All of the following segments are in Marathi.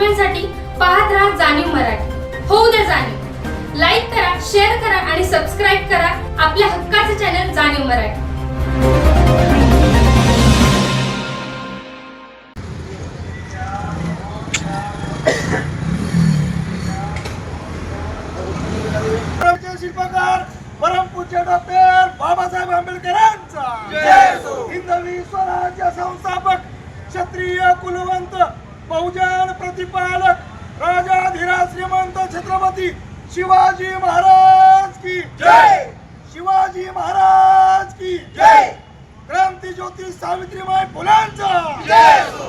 बातम्यांसाठी पाहत राहा जाणीव मराठी. होऊ द्या जाणीव. लाईक करा शेअर करा आणि सबस्क्राईब करा आपल्या हक्काचे चॅनल जाणीव मराठी. शिल्पकार परमपूज्य डॉक्टर बाबासाहेब आंबेडकरांचा. हिंदवी स्वराज्य संस्थापक क्षत्रिय कुलवंत बहुजन प्रतिपालक राजाधिराज श्रीमंत छत्रपती शिवाजी महाराज की जय! शिवाजी महाराज की जय! क्रांती ज्योती सावित्रीबाई फुलांचा!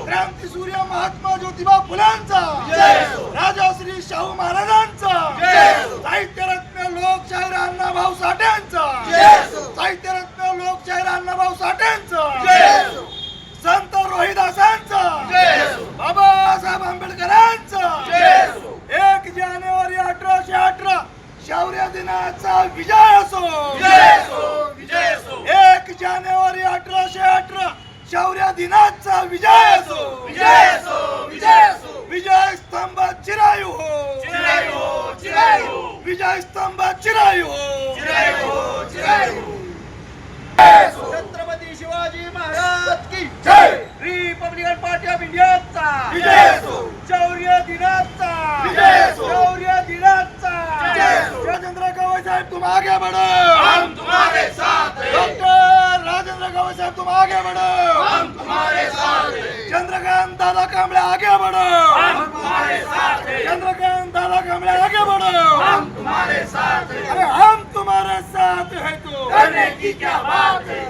क्रांती सूर्य महात्मा ज्योतिबा फुलांचा! राजाश्री शाहू महाराजांचा! साहित्य रत्न लोकशाहीर अण्णाभाऊ साठ्यांचा साहित्य रत्न लोकशाहीर अण्णाभाऊ साठ्यांचा संत रोहिदासांचा बाबासाहेब आंबेडकरांचा एक जानेवारी अठराशे अठरा शौर्य दिनाचा विजय असो एक जानेवारी अठराशे अठरा शौर्य दिनाचा विजय असो विजय असो विजय असो विजय स्तंभ चिरायू हो! विजय स्तंभ चिरायू हो! छत्रपती शिवाजी महाराज की जय रिपब्लिकन पार्टी ऑफ इंडियाचा विजय असो शौर्य दिनाचा विजय असो शौर्य दिनाचा विजय असो राजेंद्र गवई साहेब तुम आगे बढ़ो हम तुम्हारे साथ हैं डॉक्टर साहेब तुम आगे बढ़ो। हम तुम्हारे साथ हैं। चंद्रकांत दादा कांबळे आगे बढ़ो। हम तुम्हारे साथ हैं। चंद्रकांत दादा कांबळे आगे बढ़ो। हम तुम्हारे साथ हैं। अरे हम तुम्हारे साथ हैं तो। करने की क्या बात है?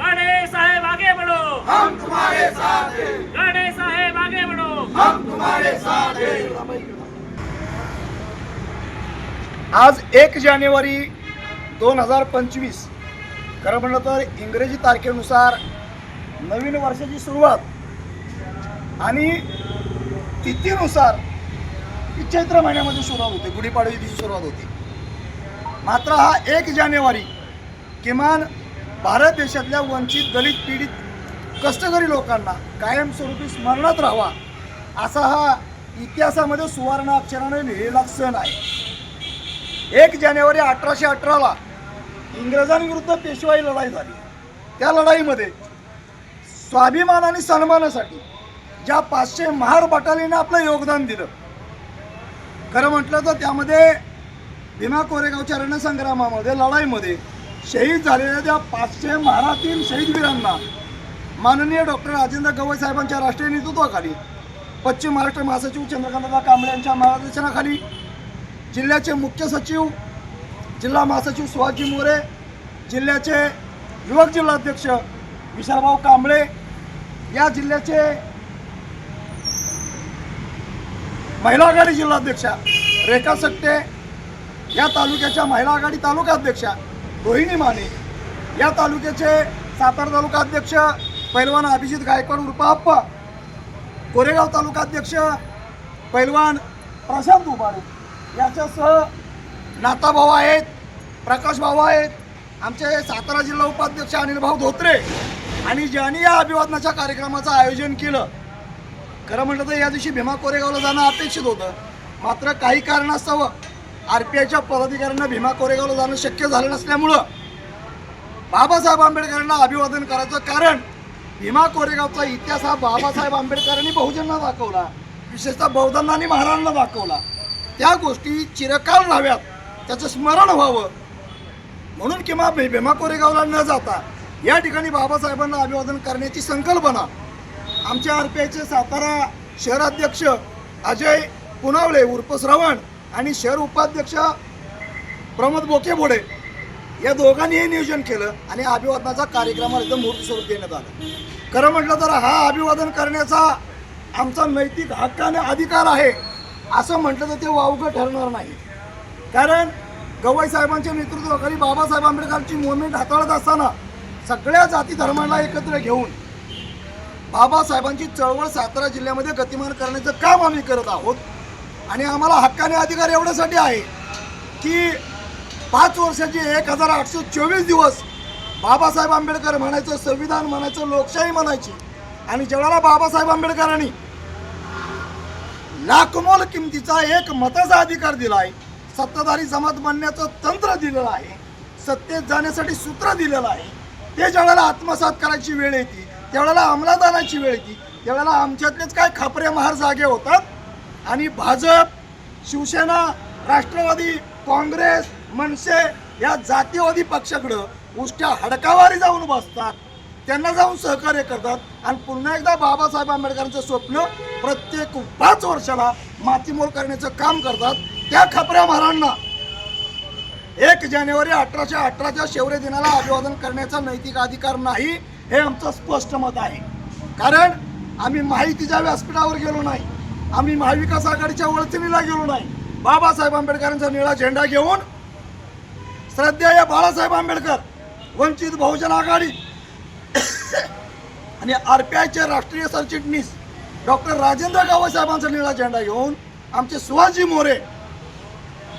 गाड़े साहेब आगे बढ़ो। हम तुम्हारे साथ हैं। गाड़े साहेब आगे बढ़ो। हम तुम्हारे साथ हैं। आज एक जानेवारी दोन हजार पंचवीस खरं म्हणलं तर इंग्रजी तारखेनुसार नवीन वर्षाची सुरुवात आणि तिथीनुसार चैत्र महिन्यामध्ये सुरुवात होते. गुढीपाडवी दिवशी सुरुवात होते. मात्र हा एक जानेवारी किमान भारत देशातल्या वंचित दलित पीडित कष्टकरी लोकांना कायमस्वरूपी स्मरणात राहावा असा हा इतिहासामध्ये सुवर्ण अक्षराने लिहिलेला सण आहे. एक जानेवारी अठराशे अठराला इंग्रजांविरुद्ध पेशवाई लढाई झाली. त्या लढाईमध्ये स्वाभिमान आणि सन्मानासाठी ज्या पाचशे महार बटालीनं आपलं योगदान दिलं खरं म्हटलं तर त्यामध्ये भीमा कोरेगावच्या रणसंग्रामामध्ये लढाईमध्ये शहीद झालेल्या त्या पाचशे महारातील शहीदवीरांना माननीय डॉक्टर राजेंद्र गवई साहेबांच्या राष्ट्रीय नेतृत्वाखाली पश्चिम महाराष्ट्र महासचिव चंद्रकांतदा कांबळे यांच्या मार्गदर्शनाखाली जिल्ह्याचे मुख्य सचिव जिल्हा महासचिव सुहासजी मोरे जिल्ह्याचे युवक जिल्हाध्यक्ष विशालभाऊ कांबळे या जिल्ह्याचे महिला आघाडी जिल्हाध्यक्षा रेखा सट्टे या तालुक्याच्या महिला आघाडी तालुकाध्यक्षा रोहिणी माने या तालुक्याचे सातारा तालुकाध्यक्ष पैलवान अभिजित गायकवाड उर्फ कोरेगाव कोरेगाव तालुकाध्यक्ष पैलवान प्रशांत उबारे याच्यासह नाताभाऊ आहेत प्रकाश भाऊ आहेत आमचे सातारा जिल्हा उपाध्यक्ष अनिल भाऊ धोत्रे आणि ज्यांनी या अभिवादनाच्या कार्यक्रमाचं आयोजन केलं. खरं म्हटलं तर या दिवशी भीमा कोरेगावला जाणं अपेक्षित होतं. मात्र काही कारणास्तव आर पी आयच्या पदाधिकाऱ्यांना भीमा कोरेगावला जाणं शक्य झालं नसल्यामुळं बाबासाहेब आंबेडकरांना अभिवादन करायचं कारण भीमा कोरेगावचा इतिहास हा बाबासाहेब आंबेडकरांनी बहुजनांना दाखवला विशेषतः बौद्धांना आणि महाराजांना दाखवला. त्या गोष्टी चिरकाल राहाव्यात त्याचं स्मरण व्हावं. म्हणून किंवा भीमा कोरेगावला न जाता या ठिकाणी बाबासाहेबांना अभिवादन करण्याची संकल्पना आमच्या आर पी आयचे सातारा शहराध्यक्ष अजय पुनावळे उर्फ श्रवण आणि शहर उपाध्यक्ष प्रमोद बोकेबोडे या दोघांनी हे नियोजन केलं आणि अभिवादनाचा कार्यक्रमाला एकदम मूर्त स्वरूप देण्यात आलं. खरं म्हटलं तर हा अभिवादन करण्याचा आमचा नैतिक हक्काने अधिकार आहे असं म्हटलं तर ते वावगं ठरणार नाही. कारण गवई साहेबांच्या नेतृत्वाखाली बाबासाहेब आंबेडकरची मुवमेंट हाताळत असताना सगळ्या जाती धर्माला एकत्र घेऊन बाबासाहेबांची चळवळ सातारा जिल्ह्यामध्ये गतिमान करण्याचं काम आम्ही करत आहोत. आणि आम्हाला हक्काने अधिकार एवढ्यासाठी आहे की पाच वर्षाचे एक हजार आठशे चोवीस दिवस बाबासाहेब आंबेडकर म्हणायचं संविधान म्हणायचं लोकशाही म्हणायची. आणि ज्यावेळेला बाबासाहेब आंबेडकरांनी लाखमोल किमतीचा एक मताचा अधिकार दिला आहे सत्ताधारी जमात बनण्याचं तंत्र दिलेलं आहे. सत्तेत जाण्यासाठी सूत्र दिलेलं आहे. ते ज्यावेळेला आत्मसात करायची वेळ येते त्यावेळेला अंमलात आणायची वेळ येते त्यावेळेला आमच्यातलेच काय खापरे महार जागे होतात? आणि भाजप शिवसेना राष्ट्रवादी काँग्रेस मनसे या जातीवादी पक्षाकडं उष्ट्या हडकावारी जाऊन बसतात त्यांना जाऊन सहकार्य करतात. आणि पुन्हा एकदा बाबासाहेब आंबेडकरांचं स्वप्न प्रत्येक पाच वर्षाला मातीमोल करण्याचं काम करतात. त्या खपऱ्या महारांना एक जानेवारी अठराशे अठराच्या शौर्य दिनाला अभिवादन करण्याचा नैतिक अधिकार नाही हे आमचं स्पष्ट मत आहे. कारण आम्ही माहितीच्या व्यासपीठावर गेलो नाही आम्ही महाविकास आघाडीच्या वळचणीला गेलो नाही. बाबासाहेब आंबेडकरांचा निळा झेंडा घेऊन श्रद्धेय बाळासाहेब आंबेडकर वंचित बहुजन आघाडी आणि आर पी आयचे राष्ट्रीय सरचिटणीस डॉक्टर राजेंद्र गावसाहेबांचा निळा झेंडा घेऊन आमचे सुभाषजी मोरे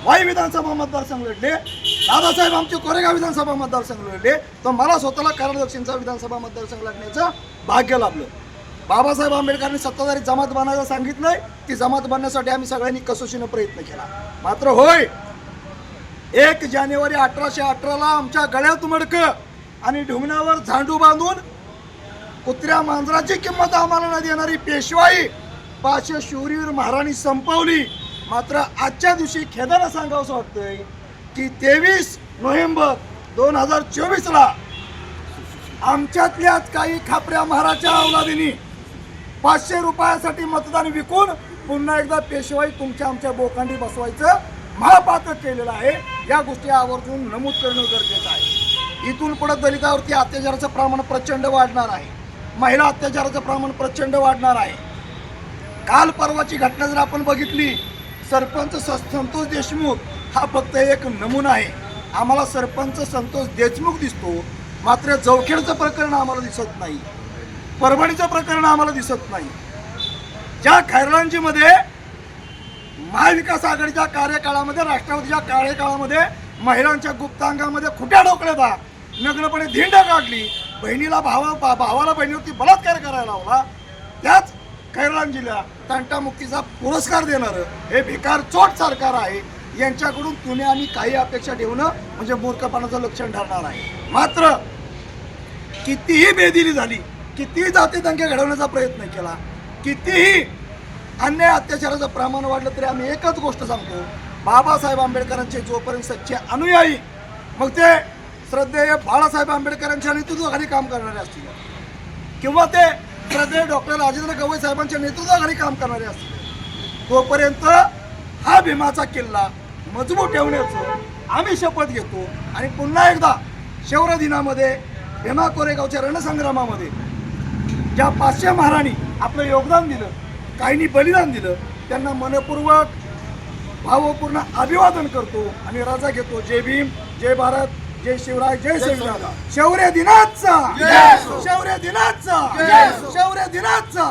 वाई विधानसभा मतदारसंघ लढले दादासाहेब आमचे कोरेगाव विधानसभा मतदारसंघ लढले तर मला स्वतःला कराड दक्षिणचा विधानसभा मतदारसंघ लढण्याचं भाग्य लाभलं. बाबासाहेब आंबेडकरांनी सत्ताधारी जमात बनायला सांगितलंय ती जमात बनण्यासाठी आम्ही सगळ्यांनी कसोशीनं प्रयत्न केला. मात्र होय एक जानेवारी अठराशे अठराला आमच्या गळ्यात मडकं आणि ढुंगणावर झांडू बांधून कुत्र्या मांजराची किंमत आम्हाला न देणारी पेशवाई पाचशे शूरवीर महाराणी संपवली. मात्र आजच्या दिवशी खेदानं सांगावंसं वाटतंय की तेवीस नोव्हेंबर दोन हजार चोवीसला आमच्यातल्याच काही खापऱ्या महाराच्या अवलादीनी पाचशे रुपयासाठी मतदान विकून पुन्हा एकदा पेशवाई तुमच्या आमच्या बोकांडी बसवायचं महापात्र केलेलं आहे. या गोष्टी आवर्जून नमूद करणं गरजेचं आहे. इथून पुढे दलितावरती अत्याचाराचं प्रमाण प्रचंड वाढणार आहे. महिला अत्याचाराचं प्रमाण प्रचंड वाढणार आहे. काल परवाची घटना जर आपण बघितली सरपंच स- संतोष देशमुख हा फक्त एक नमुना आहे. आम्हाला सरपंच संतोष देशमुख दिसतो मात्र जवखेडचं प्रकरण आम्हाला दिसत नाही. परभणीचं प्रकरण आम्हाला दिसत नाही. ज्या खैरलांजीमध्ये महाविकास आघाडीच्या कार्यकाळामध्ये राष्ट्रवादीच्या कार्यकाळामध्ये महिलांच्या गुप्तांगामध्ये खुट्या ढोकळ्याचा नग्नपणे धिंड काढली बहिणीला भावा भावाला बहिणीवरती बलात्कार करायला लावला. खैरलांजीला तंटामुक्तीचा पुरस्कार देणारं. हे भिकार चोट सरकार आहे. यांच्याकडून तुम्ही आम्ही काही अपेक्षा ठेवणं म्हणजे मूर्खपणाचं लक्षण ठरणार आहे. मात्र कितीही बेदिली झाली कितीही जाती दंगे घडवण्याचा प्रयत्न केला कितीही अन्याय अत्याचाराचं प्रमाण वाढलं तरी आम्ही एकच गोष्ट सांगतो. बाबासाहेब आंबेडकरांचे जोपर्यंत सच्चे अनुयायी मग ते श्रद्धेय बाळासाहेब आंबेडकरांच्या नेतृत्वाखाली काम करणारे असतील. किंवा ते श्रद्धेय डॉक्टर राजेंद्र गवई साहेबांच्या नेतृत्वाखाली काम करणारे असतील तोपर्यंत हा भीमाचा किल्ला मजबूत ठेवण्याचं आम्ही शपथ घेतो. आणि पुन्हा एकदा शौर्य दिनामध्ये भीमा कोरेगावच्या रणसंग्रामामध्ये ज्या पाचशे महाराणी आपलं योगदान दिलं काहींनी बलिदान दिलं त्यांना मनपूर्वक भावपूर्ण अभिवादन करतो आणि राजा घेतो. जय भीम जय भारत. जय शिवराय जय शिवराय. शौर्य दिनाचा. शौर्य दिनाचा. शौर्य दिनाचा.